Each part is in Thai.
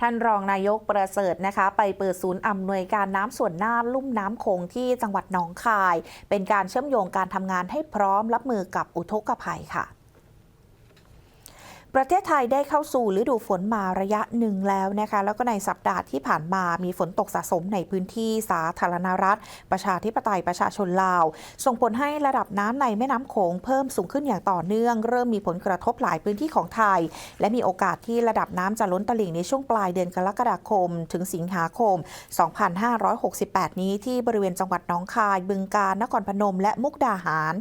ท่านรองนายกประเสริฐนะคะ ไปเปิดศูนย์อำนวยการน้ำส่วนหน้าลุ่มน้ำโขงที่จังหวัดหนองคาย เป็นการเชื่อมโยงการทำงานให้พร้อมรับมือกับอุทกภัยค่ะ ประเทศไทยได้เข้าสู่ฤดูฝนมาระยะหนึ่งแล้วนะคะ แล้วก็ในสัปดาห์ที่ผ่านมามีฝนตกสะสมในพื้นที่สาธารณรัฐ ประชาธิปไตยประชาชนลาว ส่งผลให้ระดับน้ำในแม่น้ำโขงเพิ่มสูงขึ้นอย่างต่อเนื่อง เริ่มมีผลกระทบหลายพื้นที่ของไทย และมีโอกาสที่ระดับน้ำจะล้นตลิ่งในช่วงปลายเดือนกรกฎาคม ถึงสิงหาคม 2568 นี้ที่บริเวณจังหวัดหนองคาย บึงกาฬนครพนม และมุกดาหาร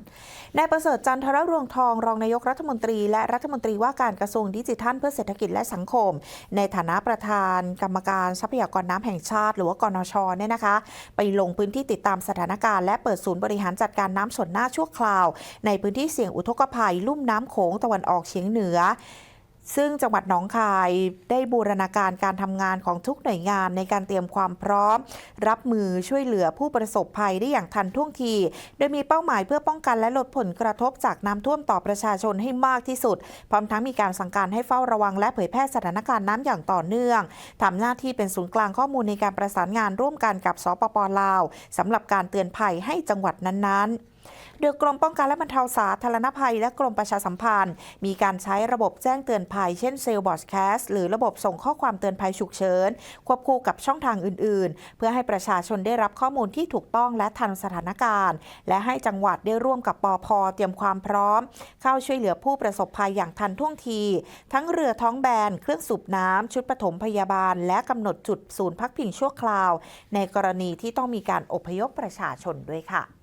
นายประเสริฐจันทรรวงทองรองนายกรัฐมนตรี และรัฐมนตรีว่าการกระทรวงดิจิทัลเพื่อเศรษฐกิจและสังคม ในฐานะประธานกรรมการทรัพยากรน้ำแห่งชาติ หรือว่ากนชเนี่ยนะคะ ไปลงพื้นที่ติดตามสถานการณ์และเปิดศูนย์บริหารจัดการน้ำส่วนหน้าชั่วคราว ในพื้นที่เสี่ยงอุทกภัย ลุ่มน้ำโขงตะวันออกเฉียงเหนือ ซึ่งจังหวัดหนองคายได้บูรณาการการทำงานของทุกหน่วยงานในการเตรียมความพร้อม รับมือช่วยเหลือผู้ประสบภัยได้อย่างทันท่วงที โดยมีเป้าหมายเพื่อป้องกันและลดผลกระทบจากน้ำท่วมต่อประชาชนให้มากที่สุด พร้อมทั้งมีการสั่งการให้เฝ้าระวังและเผยแพร่สถานการณ์น้ำอย่างต่อเนื่องทำหน้าที่เป็นศูนย์กลางข้อมูลในการประสานงานร่วมกันกับสปปลาวสำหรับการเตือนภัยให้จังหวัดนั้นๆ โดยกรมป้องกันและบรรเทาสาธารณภัย และกรมประชาสัมพันธ์ มีการใช้ระบบแจ้งเตือนภัย เช่นเซลล์บอสแคสหรือระบบส่งข้อความเตือนภัยฉุกเฉิน ควบคู่กับช่องทางอื่น ๆ เพื่อให้ประชาชนได้รับข้อมูลที่ถูกต้องและทันสถานการณ์ และให้จังหวัดได้ร่วมกับปอพเตรียมความพร้อม เข้าช่วยเหลือผู้ประสบภัยอย่างทันท่วงที ทั้งเรือท้องแบน เครื่องสูบน้ำชุดปฐมพยาบาล และกำหนดจุดศูนย์พักพิงชั่วคราว ในกรณีที่ต้องมีการอพยพประชาชนด้วยค่ะ